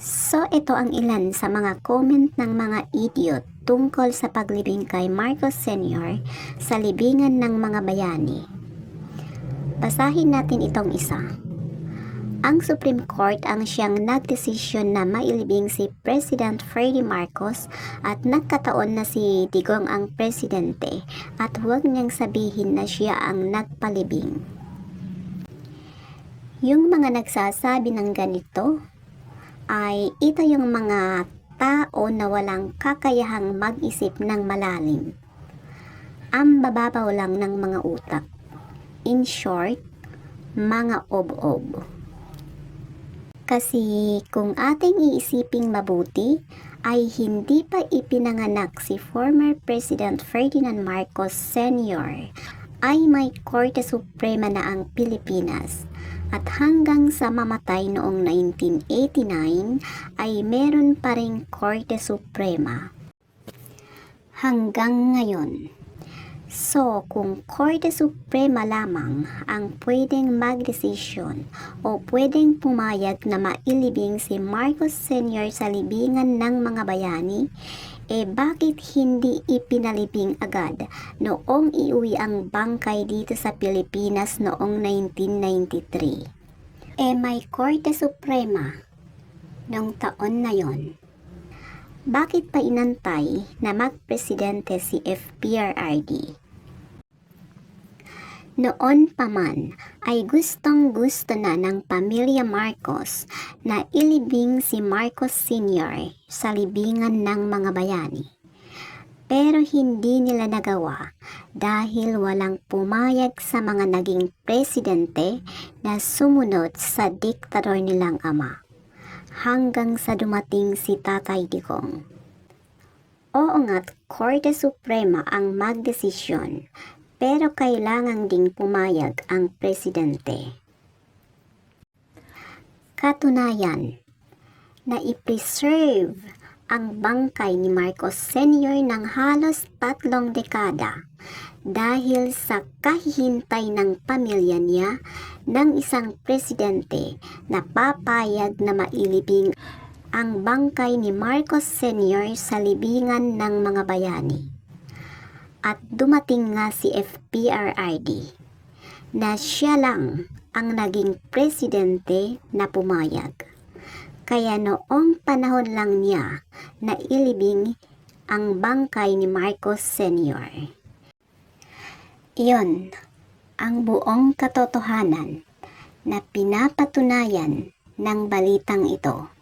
So ito ang ilan sa mga comment ng mga idiot tungkol sa paglibing kay Marcos Sr. sa libingan ng mga bayani. Basahin natin itong isa. Ang Supreme Court ang siyang nagdesisyon na mailibing si President Freddy Marcos at nagkataon na si Digong ang presidente at huwag niyang sabihin na siya ang nagpalibing. Yung mga nagsasabi ng ganito ay ito yung mga tao na walang kakayahang mag-isip ng malalim. Ang bababaw lang ng mga utak. In short, mga ob-ob. Kasi kung ating iisiping mabuti, ay hindi pa ipinanganak si former President Ferdinand Marcos Sr. ay may Korte Suprema na ang Pilipinas at hanggang sa mamatay noong 1989 ay meron pa ring Korte Suprema. Hanggang ngayon. So, kung Korte Suprema lamang ang pwedeng magdesisyon o pwedeng pumayag na mailibing si Marcos Sr. sa libingan ng mga bayani, eh bakit hindi ipinalibing agad noong iuwi ang bangkay dito sa Pilipinas noong 1993? Eh may Korte Suprema noong taon na yon. Bakit pa inantay na magpresidente si FPRRD? Noon pa man ay gustong gusto na ng pamilya Marcos na ilibing si Marcos Sr. sa libingan ng mga bayani. Pero hindi nila nagawa dahil walang pumayag sa mga naging presidente na sumunod sa diktador nilang ama hanggang sa dumating si Tatay Digong. Oo nga't Korte Suprema ang magdesisyon pero kailangan ding pumayag ang presidente. Katunayan, na i-preserve ang bangkay ni Marcos Sr. ng halos tatlong dekada dahil sa kahihintay ng pamilya niya ng isang presidente na papayag na mailibing ang bangkay ni Marcos Sr. sa libingan ng mga bayani. At dumating nga si FPRRD na siya lang ang naging presidente na pumayag. Kaya noong panahon lang niya na ilibing ang bangkay ni Marcos Sr. Iyon ang buong katotohanan na pinapatunayan ng balitang ito.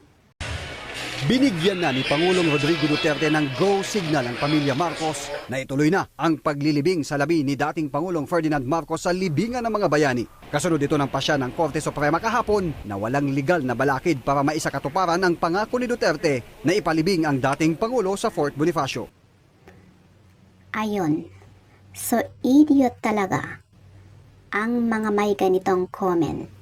Binigyan na ni Pangulong Rodrigo Duterte ng go signal ang pamilya Marcos na ituloy na ang paglilibing sa labi ni dating Pangulong Ferdinand Marcos sa libingan ng mga bayani. Kasunod ito ng pasya ng Korte Suprema kahapon na walang legal na balakid para maisakatuparan ang pangako ni Duterte na ipalibing ang dating Pangulo sa Fort Bonifacio. Ayon, so idiot talaga ang mga may ganitong comment.